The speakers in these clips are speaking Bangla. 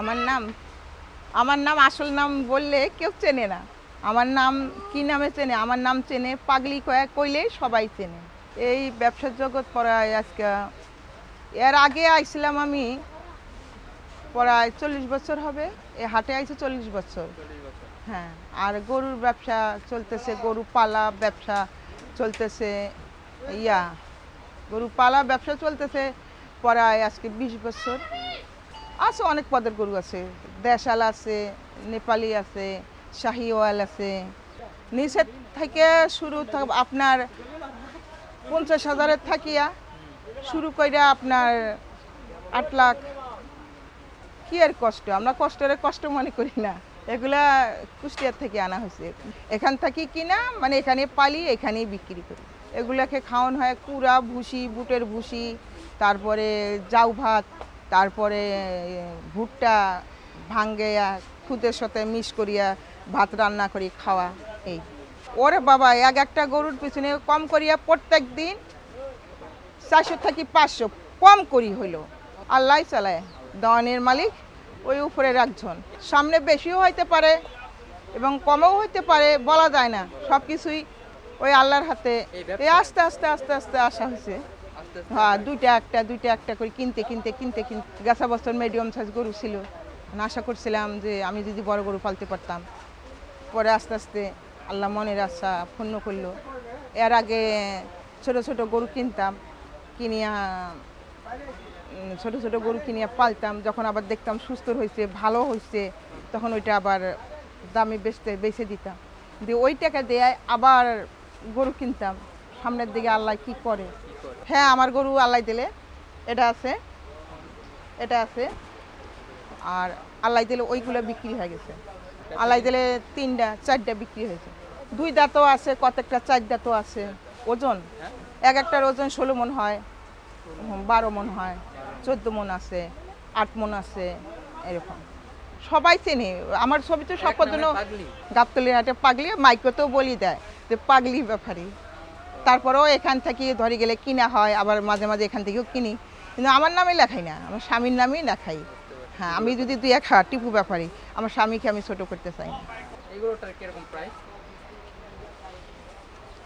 আমার নাম আমার নাম আসল নাম বললে কেউ চেনে না। আমার নাম, কি নামে চেনে? আমার নাম চেনে পাগলি কয়া কইলেই সবাই চেনে। এই ব্যবসার জগৎ পড়ায় আজকে, এর আগে আইছিলাম আমি পড়ায় চল্লিশ বছর হবে, এ হাটে আইছে চল্লিশ বছর। হ্যাঁ আর গরুর ব্যবসা চলতেছে, গরু পালা ব্যবসা চলতেছে, ইয়া, গরু পালা ব্যবসা চলতেছে পড়ায় আজকে বিশ বছর। আছে, অনেক পদের গরু আছে। দেশাল আছে, নেপালি আছে শাহিওয়াল আছে। নিচের থেকে শুরু আপনার পঞ্চাশ হাজারের থাকিয়া শুরু কইরা আপনার আট লাখ। কি আর কষ্ট? আমরা কষ্টের কষ্ট মনে করি না। এগুলা কুষ্টিয়ার থেকে আনা হয়েছে। এখান থেকে কিনা? মানে এখানে পালি, এখানেই বিক্রি করি। এগুলাকে খাওয়ানো হয় কুড়া ভুসি, বুটের ভুসি, তারপরে জাউ ভাত। তারপরে ভুট্টা ভাঙ্গেয়া খুদের সাথে মিশ করিয়া ভাত রান্না করি খাওয়া এই। ওরে বাবা এক একটা গরুর পিছনে কম করিয়া প্রত্যেক দিন চারশো থেকে পাঁচশো কম করি হইল। আল্লাহ চালায় দওয়ানের মালিক ওই উপরে একজন। সামনে বেশিও হইতে পারে এবং কমও হইতে পারে বলা যায় না। সব কিছুই ওই আল্লাহর হাতে। এই আস্তে আস্তে আস্তে আস্তে আসা হয়েছে হ্যাঁ দুইটা একটা দুইটা একটা করে কিনতে কিনতে কিনতে কিনতে। গেছা বছর মিডিয়াম সাইজ গরু ছিল। আশা করছিলাম যে আমি যদি বড় গরু পালতে পারতাম। পরে আস্তে আস্তে আল্লাহ মনের আশা পূর্ণ করল। এর আগে ছোট ছোট গরু কিনতাম কিনিয়া ছোট ছোট গরু কিনিয়া পালতাম। যখন আবার দেখতাম সুস্থ হয়েছে ভালো হয়েছে তখন ওইটা আবার দামে বেচতে বেচে দিতাম। দিয়ে ওই টাকা দিয়ে আবার গরু কিনতাম। সামনের দিকে আল্লাহ কি করে? হ্যাঁ আমার গরু আল্লাহ দিলে। এটা আছে। এটা আছে। আর আল্লাহ দিলে ওইগুলো বিক্রি হয়ে গেছে। আল্লাহ দিলে তিনটা চারটা বিক্রি হয়েছে। দুই দাঁতও আছে কতটা চার দাঁতও আছে। ওজন এক একটার ওজন ষোলো মন হয় বারো মন হয় চোদ্দ মন আছে আট মন আছে এরকম। সবাই চেনে। আমার ছবি তো সব জন্য গাবতলি হাটে পাগলি মাইকতেও বলি দেয় যে পাগলি ব্যাপারী। তারপরেও এখান থেকে ধরে গেলে কিনা হয় আবার মাঝে মাঝে এখান থেকেও কিনি। কিন্তু আমার নামে লেখাই না আমার স্বামীর নামেই লেখাই। হ্যাঁ আমি যদি দুই এক হাট টিপু ব্যাপারী আমার স্বামীকে আমি ছোট করতে চাই না।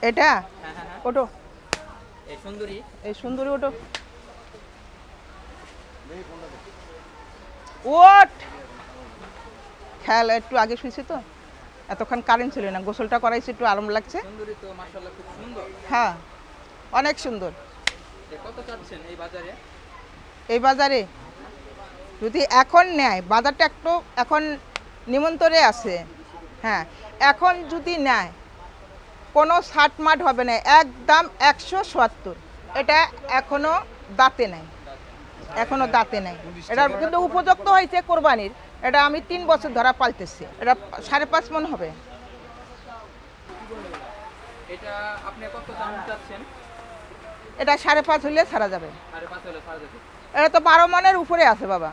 এটা? হ্যাঁ হ্যাঁ হ্যাঁ। ওটো। সুন্দরী? এই সুন্দরী ওটো। ওট! খেয়াল একটু আগে শুয়েছে তো? এতক্ষণ কারেন্ট ছিল না গোসলটা করাইছে একটু আরাম লাগছে। হ্যাঁ অনেক সুন্দর। এই বাজারে? যদি এখন নেয় বাজারটা একটু এখন নিমন্ত্রণে আছে। হ্যাঁ এখন যদি নেয় কোনো ষাট মাঠ হবে না একদম একশো সত্তর। এটা এখনও দাঁতে নাই। এখনও দাঁতে নাই। এটা কিন্তু উপযুক্ত হয়েছে কোরবানির। এটা আমি তিন বছর ধরা পালতেছি। এটা সাড়ে পাঁচ মন হবে। এটা আপনি কত দাম চাচ্ছেন? এটা সাড়ে পাঁচ হইলে ছাড়া যাবে। হলে ছাড়া যাবে। এটা তো বারো মনের উপরে আছে বাবা।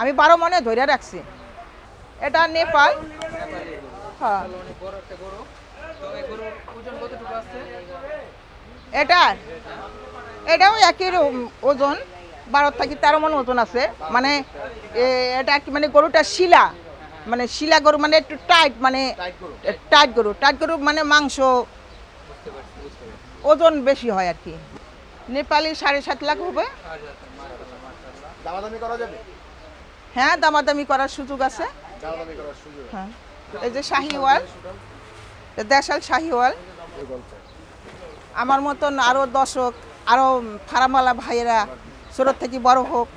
আমি বারো মনে ধরে রাখছি। এটা নেপাল। হ্যাঁ। এটা এটাও একই ওজন। বারো থেকে তেরো মন ওজন আছে। মানে এটা কি মানে গরুটা শিলা? মানে শিলা গরু মানে একটু টাইট মানে টাইট গরু। টাইট গরু। মানে মাংস ওজন বেশি হয় আর কি। নেপালি সাড়ে সাত লাখ হবে। হ্যাঁ দামাদামি করার সুযোগ আছে। হ্যাঁ। এই যে শাহিওয়াল দেশাল শাহিওয়াল। আমার মতন আরও দর্শক আরও ফারামালা ভাইয়েরা ছোটোর থেকে বড় হোক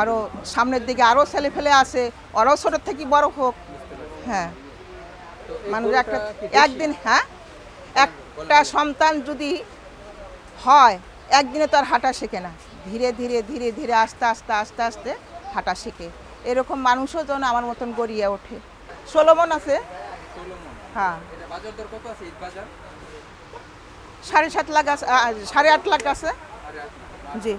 আরও সামনের দিকে আরও ছেলে ফেলে আছে ওরাও ছোটোর থেকে বড় হোক হ্যাঁ। মানুষ একটা একদিন হ্যাঁ? একটা সন্তান যদি হয় একদিনে তো আর হাঁটা শেখে না। ধীরে ধীরে ধীরে ধীরে আস্তে আস্তে আস্তে আস্তে হাঁটা শেখে। এরকম মানুষও যেন আমার মতন গড়িয়ে ওঠে। ষোলোমন আছে। হ্যাঁ। সাড়ে সাত লাখ আছে সাড়ে আট লাখ আছে। জি।